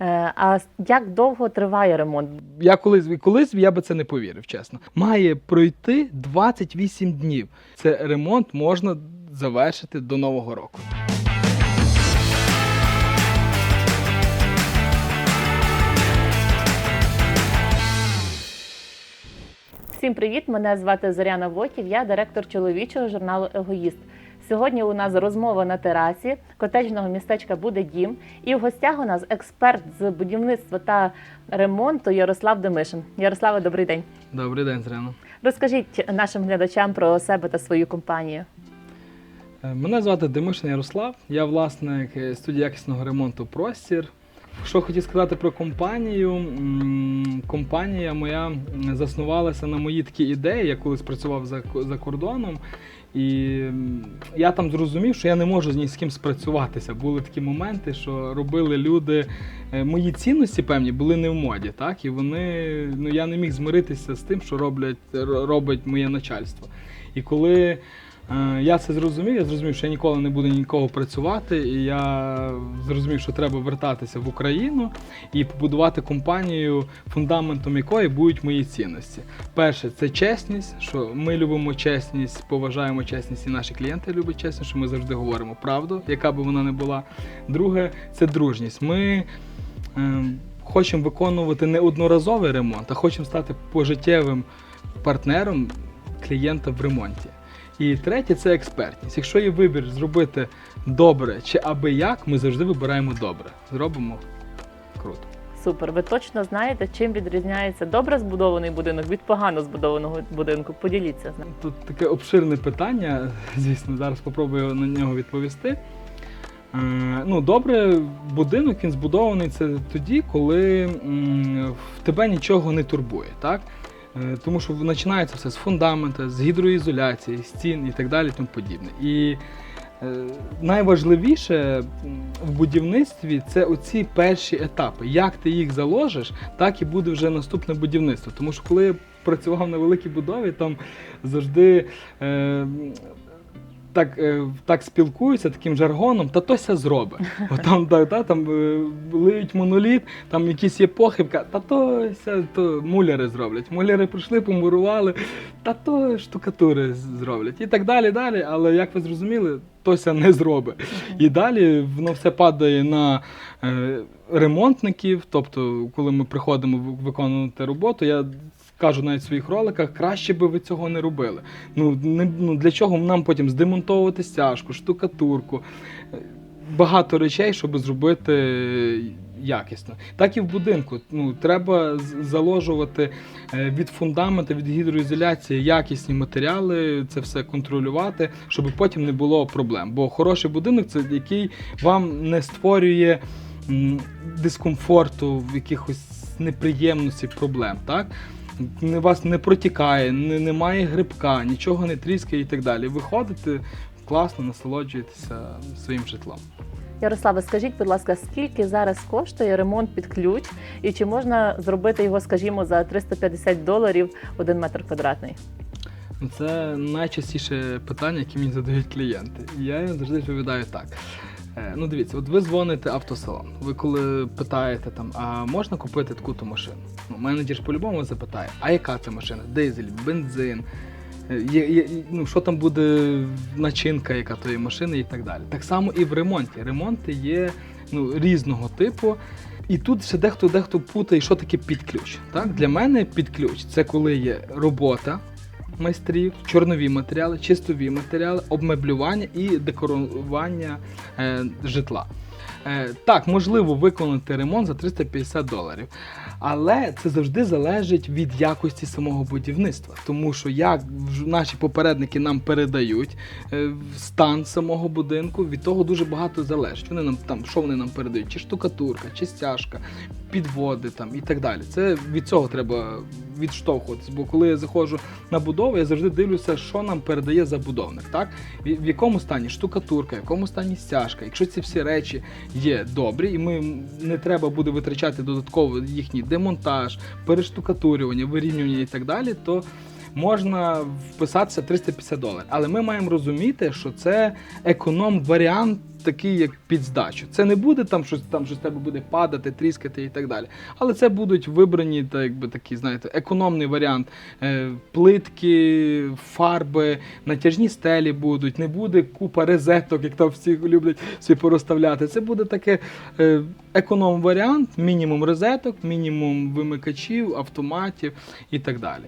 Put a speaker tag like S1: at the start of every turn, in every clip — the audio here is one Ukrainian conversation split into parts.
S1: Е, А як довго триває ремонт?
S2: Я колись колись я би це не повірив, чесно. Має пройти 28 днів. Це ремонт можна завершити до нового року.
S1: Всім привіт! Мене звати Зоряна Вотів, я директор чоловічого журналу Егоїст. Сьогодні у нас розмова на терасі котеджного містечка буде дім. І в гостях у нас експерт з будівництва та ремонту Ярослав Демишин. Ярославе, добрий день.
S2: Добрий день, Зрено.
S1: Розкажіть нашим глядачам про себе та свою компанію.
S2: Е, Мене звати Демишин Ярослав. Я власник е, студії якісного ремонту Простір. Що хотів сказати про компанію? Компанія моя заснувалася на моїй такій ідеї. Я колись працював за, за кордоном, і я там зрозумів, що я не можу ні з ким спрацюватися. Були такі моменти, що робили люди. е, Мої цінності певні були не в моді, так і вони ну я не міг змиритися з тим, що роблять робить моє начальство. І коли Я це зрозумів, я зрозумів, що я ніколи не буду нікого працювати, і я зрозумів, що треба вертатися в Україну і побудувати компанію, фундаментом якої будуть мої цінності. Перше, це чесність, що ми любимо чесність, поважаємо чесність, і наші клієнти люблять чесність, що ми завжди говоримо правду, яка би вона не була. Друге, це дружність. Ми е, хочемо виконувати не одноразовий ремонт, а хочемо стати пожиттєвим партнером клієнта в ремонті. І третє це експертність. Якщо є вибір зробити добре чи аби як, ми завжди вибираємо добре. Зробимо круто.
S1: Супер. Ви точно знаєте, чим відрізняється добре збудований будинок від погано збудованого будинку? Поділіться з нами.
S2: Тут таке обширне питання, звісно, зараз спробую на нього відповісти. Е, ну, добре, будинок він збудований це тоді, коли в тебе нічого не турбує, так? Е, Тому що починається все з фундамента, з гідроізоляції, стін і так далі, тому подібне. І е, найважливіше в будівництві це оці перші етапи. Як ти їх заложиш, так і буде вже наступне будівництво. Тому що коли я працював на великій будові, там завжди. Так, е, так спілкуються таким жаргоном, та тося зробить. Там, та, та, там е, лиють моноліт, там якісь є похибка, та тося, то муляри зроблять. Муляри прийшли, помурували, та то штукатури зроблять. І так далі, далі. Але як ви зрозуміли, тося не зробить. І далі воно все падає на е, ремонтників. Тобто, коли ми приходимо виконувати роботу, я кажу навіть в своїх роликах, краще би ви цього не робили. Ну, не, ну для чого нам потім здемонтовувати стяжку, штукатурку, багато речей, щоб зробити якісно. Так і в будинку. Ну, треба заложувати е, від фундаменту, від гідроізоляції якісні матеріали, це все контролювати, щоб потім не було проблем. Бо хороший будинок це який вам не створює дискомфорту, в якихось неприємностей, проблем. Так? Вас не протікає, не, немає грибка, нічого не тріскає і так далі. Виходите класно, насолоджуєтеся своїм житлом.
S1: Ярославе, скажіть, будь ласка, скільки зараз коштує ремонт під ключ, і чи можна зробити його, скажімо, за 350 доларів один метр квадратний?
S2: Це найчастіше питання, які мені задають клієнти. І я їм завжди відповідаю так. Е, Ну, дивіться, от ви дзвоните автосалон. Ви коли питаєте там, а можна купити таку-то машину? Ну, менеджер по-любому запитає, а яка це машина? Дизель, бензин, е, є, є, ну, що там буде начинка, яка тої машини і так далі. Так само і в ремонті. Ремонти є ну, різного типу. І тут ще дехто дехто путає, що таке під ключ. Так? Для мене під ключ це коли є робота майстрів, чорнові матеріали, чистові матеріали, обмеблювання і декорування е, житла. Е, так, можливо виконати ремонт за 350 доларів, але це завжди залежить від якості самого будівництва. Тому що як наші попередники нам передають е, стан самого будинку, від того дуже багато залежить. Вони нам там, що вони нам передають, чи штукатурка, чи стяжка, підводи там і так далі. Це від цього треба відштовхуватися. Бо коли я заходжу на будову, я завжди дивлюся, що нам передає забудовник. Так? В, якому стані штукатурка, в якому стані стяжка. Якщо ці всі речі є добрі, і ми не треба буде витрачати додатково їхній демонтаж, перештукатурювання, вирівнювання і так далі, то можна вписатися 350 доларів. Але ми маємо розуміти, що це економ-варіант такий, як під здачу. Це не буде там щось там, що з тебе буде падати, тріскати і так далі. Але це будуть вибрані, так якби такі, знаєте, економний варіант. Е, плитки, фарби, натяжні стелі будуть, не буде купа розеток, як там всі люблять собі порозставляти. Це буде таке е, економ-варіант, мінімум розеток, мінімум вимикачів, автоматів і так далі.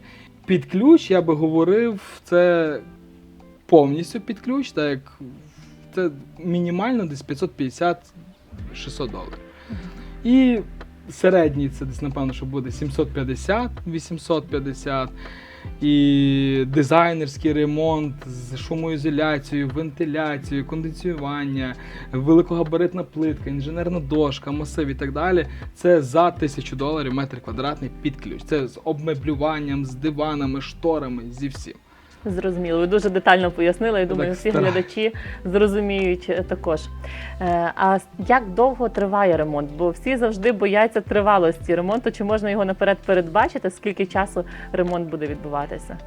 S2: Під ключ, я би говорив, це повністю під ключ, так як це мінімально десь 550-600 доларів. І середній це десь, напевно, що буде 750-850. І дизайнерський ремонт з шумоізоляцією, вентиляцією, кондиціювання, великогабаритна плитка, інженерна дошка, масив і так далі. Це за тисячу доларів метр квадратний під ключ. Це з обмеблюванням, з диванами, шторами, зі всім.
S1: Зрозуміло, ви дуже детально пояснили. Я думаю,
S2: Так,
S1: всі
S2: стараюсь.
S1: глядачі зрозуміють е, також. Е, А як довго триває ремонт? Бо всі завжди бояться тривалості ремонту. Чи можна його наперед передбачити? Скільки часу ремонт буде відбуватися?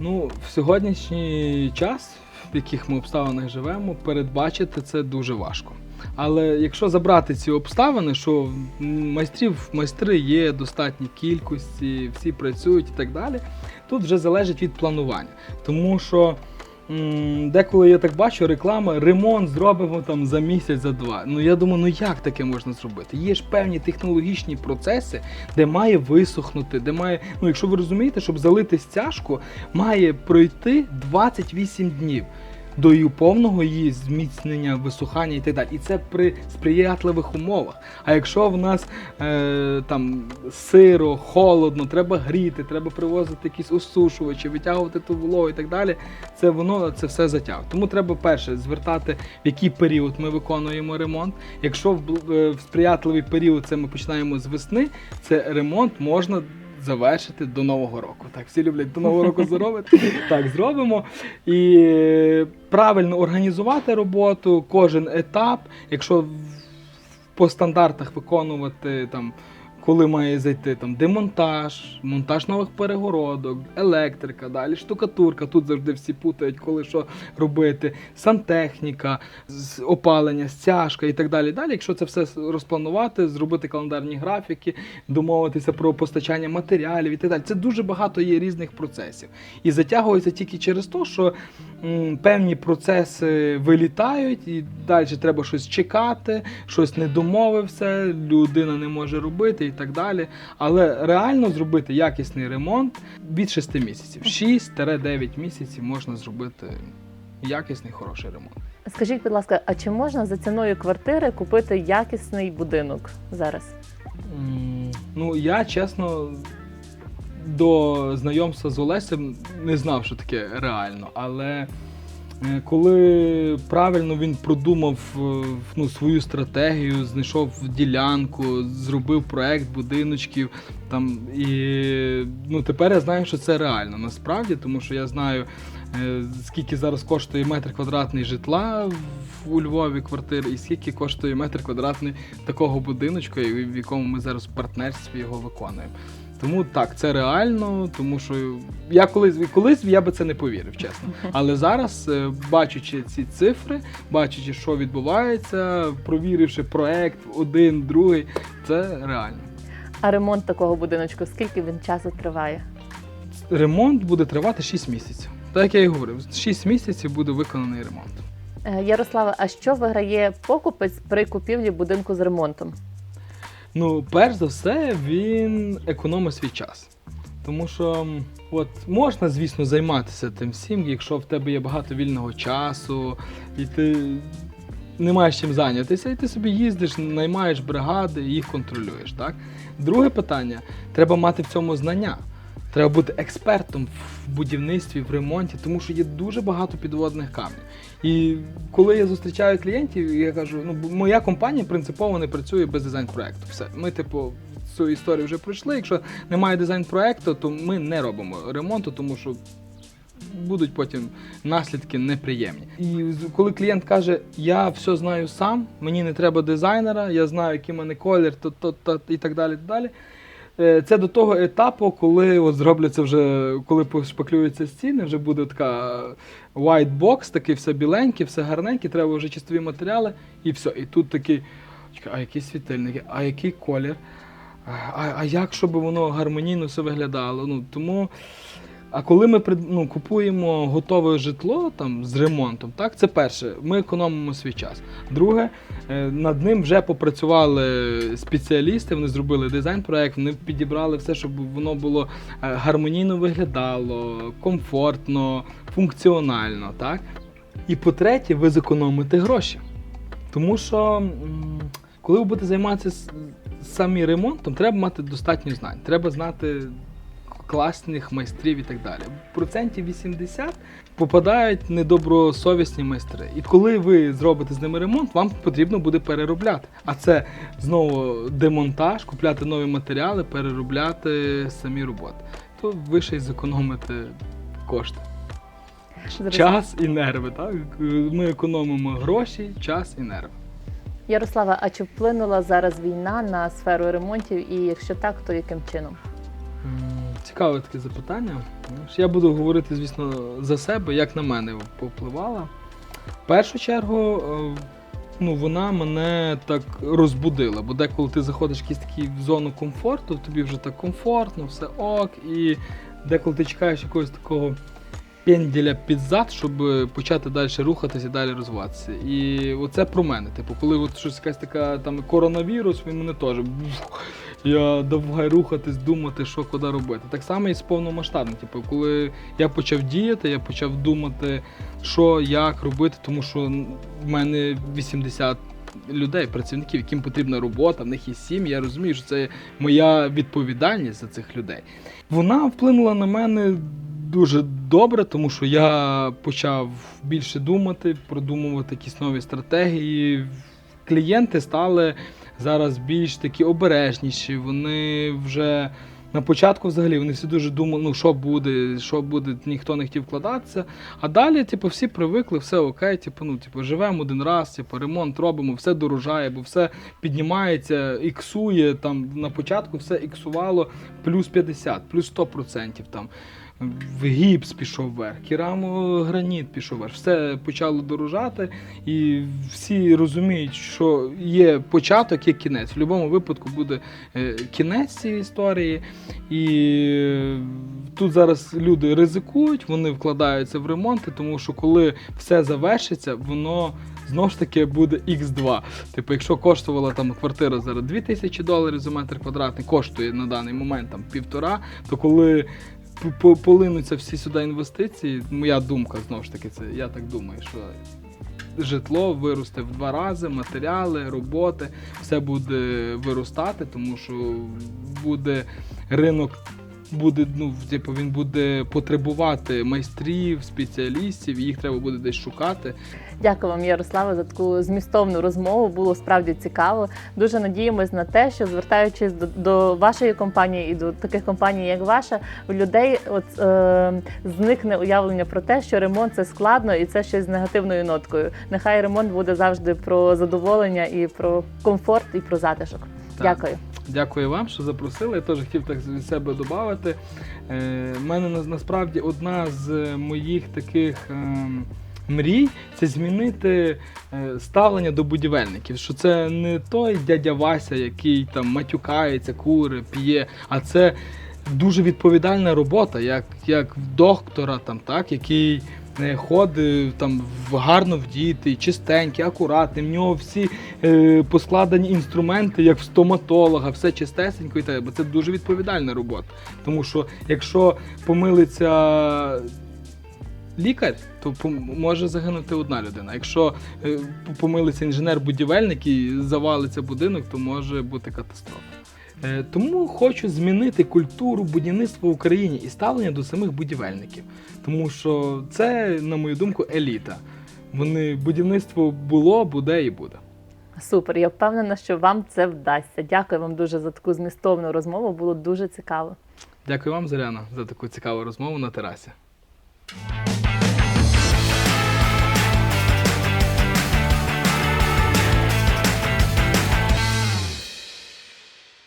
S2: Ну, в сьогоднішній час, в яких ми обставинах живемо, передбачити це дуже важко. Але якщо забрати ці обставини, що майстрів майстри є достатній кількості, всі працюють і так далі, тут вже залежить від планування. Тому що м, деколи я так бачу, реклама, ремонт зробимо там за місяць, за два. Ну я думаю, ну як таке можна зробити? Є ж певні технологічні процеси, де має висохнути, де має. Ну, якщо ви розумієте, щоб залити стяжку, має пройти 28 днів. До її повного її зміцнення, висухання і так далі. І це при сприятливих умовах. А якщо в нас е, там сиро, холодно, треба гріти, треба привозити якісь осушувачі, витягувати ту вологу і так далі, це воно це все затягує. Тому треба перше звертати, в який період ми виконуємо ремонт. Якщо в, е, в сприятливий період це ми починаємо з весни, це ремонт можна. Завершити до Нового року. Так, всі люблять до Нового року зробити. Так, зробимо. І правильно організувати роботу, кожен етап. Якщо по стандартах виконувати там. Коли має зайти там демонтаж, монтаж нових перегородок, електрика, далі штукатурка. Тут завжди всі путають, коли що робити, сантехніка, опалення, стяжка і так далі. Далі, якщо це все розпланувати, зробити календарні графіки, домовитися про постачання матеріалів і так далі. Це дуже багато є різних процесів. І затягується тільки через те, що м, певні процеси вилітають, і далі треба щось чекати, щось не домовився, людина не може робити і так далі. Але реально зробити якісний ремонт від 6 місяців. 6-9 місяців можна зробити якісний хороший ремонт.
S1: Скажіть, будь ласка, а чи можна за ціною квартири купити якісний будинок зараз?
S2: М, Ну, я чесно до знайомства з Олесем не знав, що таке реально. Але коли правильно він продумав е, ну, свою стратегію, знайшов ділянку, зробив проект будиночків. Там, і ну, тепер я знаю, що це реально насправді, тому що я знаю, е, скільки зараз коштує метр квадратний житла у Львові квартир, і скільки коштує метр квадратний такого будиночку, в якому ми зараз в партнерстві його виконуємо. Тому так, це реально, тому що я колись колись я би це не повірив, чесно. Але зараз, е, бачачи ці цифри, бачачи, що відбувається, провіривши проект один, другий, це реально.
S1: А ремонт такого будиночку, скільки він часу триває?
S2: Ремонт буде тривати 6 місяців. Так як я і говорив, 6 місяців буде виконаний ремонт.
S1: Е, Ярославе, а що виграє покупець при купівлі будинку з ремонтом?
S2: Ну, перш за все, він економить свій час. Тому що от можна, звісно, займатися тим всім, якщо в тебе є багато вільного часу, і ти не маєш чим зайнятися, і ти собі їздиш, наймаєш бригади, їх контролюєш. Так? Друге питання: треба мати в цьому знання. Треба бути експертом в будівництві, в ремонті, тому що є дуже багато підводних каменів. І коли я зустрічаю клієнтів, я кажу, ну моя компанія принципово не працює без дизайн-проекту. Все, ми, типу, цю історію вже пройшли. Якщо немає дизайн-проекту, то ми не робимо ремонту, тому що будуть потім наслідки неприємні. І коли клієнт каже, я все знаю сам, мені не треба дизайнера, я знаю, який мене колір, то, то, то і так далі. далі. Е, це до того етапу, коли от зробляться вже, коли пошпаклюються стіни, вже буде така white box, такий все біленький, все гарненьке, треба вже чистові матеріали, і все. І тут такий, а які світильники, а який колір, а, а як, щоб воно гармонійно все виглядало. Ну, тому, а коли ми ну, купуємо готове житло там, з ремонтом, так, це перше, ми економимо свій час. Друге, е, над ним вже попрацювали спеціалісти, вони зробили дизайн-проект, вони підібрали все, щоб воно було е, гармонійно виглядало, комфортно, функціонально. Так? І по-третє, ви зекономите гроші. Тому що, коли ви будете займатися самі ремонтом, треба мати достатньо знань. Треба знати класних майстрів і так далі. В проценті 80 попадають недобросовісні майстри. І коли ви зробите з ними ремонт, вам потрібно буде переробляти. А це знову демонтаж, купляти нові матеріали, переробляти самі роботи. То ви ще й зекономите кошти. Час і нерви. Так? Ми економимо гроші, час і нерви.
S1: Ярослава, а чи вплинула зараз війна на сферу ремонтів? І якщо так, то яким чином?
S2: Цікаве таке запитання. Я буду говорити, звісно, за себе, як на мене повпливала. В першу чергу, е, ну, вона мене так розбудила, бо деколи ти заходиш в якусь таку зону комфорту, тобі вже так комфортно, все ок, і деколи ти чекаєш якогось такого пенділя під зад, щоб почати далі рухатися і далі розвиватися. І оце про мене. Типу, коли от щось якась така там коронавірус, він мене теж. Я давай рухатись, думати, що куди робити. Так само і з повномасштабним. Типу, коли я почав діяти, я почав думати, що, як робити, тому що в мене 80 людей, працівників, яким потрібна робота, в них є сім'ї. Я розумію, що це моя відповідальність за цих людей. Вона вплинула на мене дуже добре, тому що я почав більше думати, продумувати якісь нові стратегії. Клієнти стали зараз більш такі обережніші. Вони вже на початку взагалі вони всі дуже думали, ну що буде, що буде, ніхто не хотів вкладатися. А далі, типу, всі привикли, все окей, типу, ну, типу, живемо один раз, типу, ремонт робимо, все дорожає, бо все піднімається, іксує. Там на початку все іксувало плюс 50, плюс 100% там. Гіпс пішов вверх, керамограніт пішов вверх, все почало дорожати, і всі розуміють, що є початок, є кінець. В будь-якому випадку буде е, кінець цієї історії. І е, тут зараз люди ризикують, вони вкладаються в ремонти, тому що коли все завершиться, воно знову ж таки буде X2. Типу, якщо коштувала там квартира зараз 2000 доларів за метр квадратний, коштує на даний момент там півтора, то коли полинуться всі сюди інвестиції, моя думка знову ж таки, це я так думаю, що житло виросте в два рази, матеріали, роботи, все буде виростати, тому що буде ринок. Буде, ну, типу, він буде потребувати майстрів, спеціалістів, і їх треба буде десь шукати.
S1: Дякую вам, Ярослава, за таку змістовну розмову. Було справді цікаво. Дуже надіємось на те, що звертаючись до, до вашої компанії і до таких компаній, як ваша, у людей от е, зникне уявлення про те, що ремонт це складно і це щось з негативною ноткою. Нехай ремонт буде завжди про задоволення і про комфорт, і про затишок.
S2: Так.
S1: Дякую.
S2: Дякую вам, що запросили. Я теж хотів так від себе додати. Е, в мене на- насправді одна з моїх таких ем, мрій це змінити е, ставлення до будівельників. Що це не той дядя Вася, який там матюкається, кури, п'є, а це дуже відповідальна робота, як, як доктора, там, так, який. Ходить там гарно вдітий, чистенький, акуратний. В нього всі е, поскладені інструменти, як в стоматолога, все чистесенько і так. Бо це дуже відповідальна робота. Тому що якщо помилиться лікар, то може загинути одна людина. Якщо е, помилиться інженер-будівельник і завалиться будинок, то може бути катастрофа. Е, Тому хочу змінити культуру будівництва в Україні і ставлення до самих будівельників. Тому що це, на мою думку, еліта. Вони будівництво було, буде і буде.
S1: Супер. Я впевнена, що вам це вдасться. Дякую вам дуже за таку змістовну розмову. Було дуже цікаво.
S2: Дякую вам, Заряна, за таку цікаву розмову на терасі.